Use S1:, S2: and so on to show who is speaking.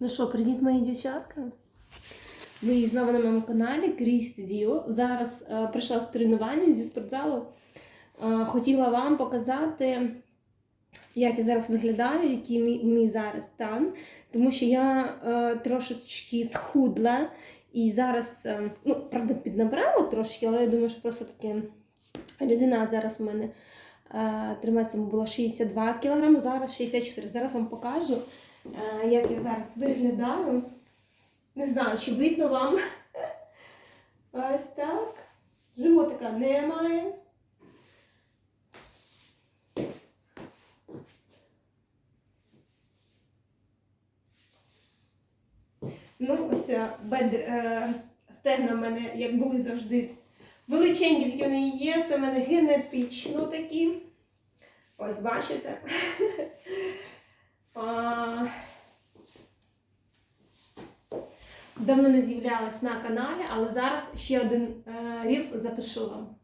S1: Ну що, привіт, мої дівчатка. Ви знову на моєму каналі Кріс Діо. Зараз е, прийшла з тренування зі спортзалу. Е, хотіла вам показати, як я зараз виглядаю, який мій, мій зараз стан. Тому що я е, трошечки схудла і зараз, е, ну, правда, піднабрала трошки, але я думаю, що просто таке рідина зараз в мене е, тримається було 62 кг, зараз 64 Зараз вам покажу. Е, як я зараз виглядаю. Не знаю, чи видно вам. Ось так. Животика немає. Ну, ось е, бедр, е, стегна в мене, як були завжди, величенькі вони є. Це в мене генетично такі. Ось бачите. Давно не з'являлась на каналі, але зараз ще один е, рілс запишу вам.